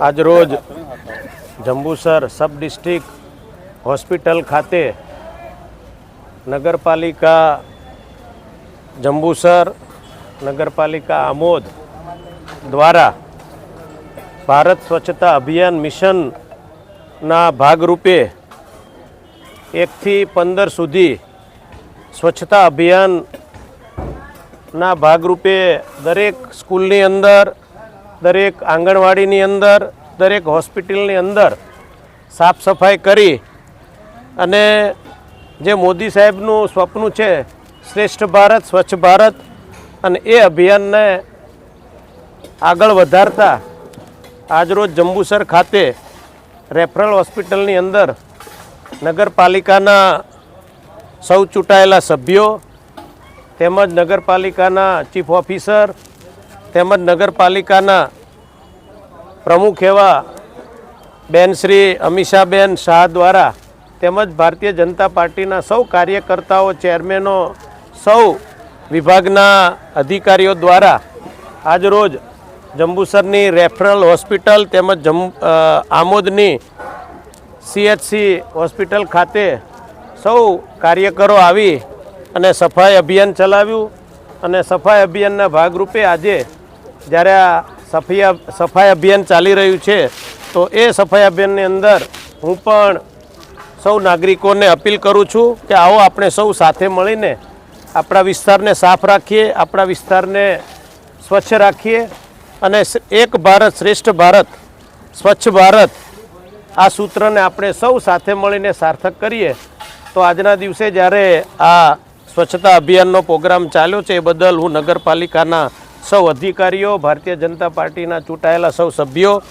આજરોજ Jambusar sub district hospital ખાતે નગરપાલિકા જંબુસર નગરપાલિકા આમોદ દ્વારા ભારત સ્વચ્છતા અભિયાન મિશનના ભાગરૂપે એકથી પંદર સુધી સ્વચ્છતા અભિયાનના ભાગરૂપે દરેક સ્કૂલની અંદર દરેક આંગણવાડીની અંદર, દરેક હોસ્પિટલની અંદર સાફ સફાઈ કરી અને જે મોદી સાહેબનું સ્વપ્ન છે, શ્રેષ્ઠ ભારત, સ્વચ્છ ભારત, અને એ અભિયાનને આગળ વધારતા આજરોજ જંબુસર ખાતે રેફરલ હોસ્પિટલની અંદર નગરપાલિકાના સૌ ચૂંટાયેલા સભ્યો તેમજ નગરપાલિકાના ચીફ ઓફિસર તેમજ નગરપાલિકાના પ્રમુખ એવા બેન શ્રી અમીષાબેન શાહ દ્વારા તેમજ ભારતીય જનતા પાર્ટીના સૌ કાર્યકર્તાઓ, ચેરમેનો, સૌ વિભાગના અધિકારીઓ દ્વારા આજરોજ જંબુસરની રેફરલ હોસ્પિટલ તેમજ જમ આમોદની સીએચસી હોસ્પિટલ ખાતે સૌ કાર્યકરો આવી અને સફાઈ અભિયાન ચલાવ્યું અને સફાઈ અભિયાનના ભાગરૂપે આજે જ્યારે આ સફાઈ સફાઈ અભિયાન ચાલી રહ્યું છે, તો એ સફાઈ અભિયાનની અંદર હું પણ સૌ નાગરિકોને અપીલ કરું છું કે આવો આપણે સૌ સાથે મળીને આપણા વિસ્તારને સાફ રાખીએ, આપણા વિસ્તારને સ્વચ્છ રાખીએ અને એક ભારત શ્રેષ્ઠ ભારત, સ્વચ્છ ભારત આ સૂત્રને આપણે સૌ સાથે મળીને સાર્થક કરીએ. તો આજના દિવસે જ્યારે આ સ્વચ્છતા અભિયાનનો પ્રોગ્રામ ચાલ્યો છે, એ બદલ હું નગરપાલિકાના સૌ અધિકારીઓ, ભારતીય જનતા પાર્ટીના ચૂંટાયેલા સૌ સભ્યો,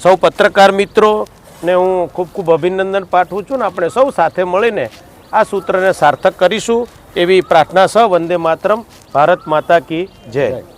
સૌ પત્રકાર મિત્રો ને હું ખૂબ ખૂબ અભિનંદન પાઠવું છું ને આપણે સૌ સાથે મળીને આ સૂત્રને સાર્થક કરીશું એવી પ્રાર્થના સહ વંદે માતરમ, ભારત માતા કી જય.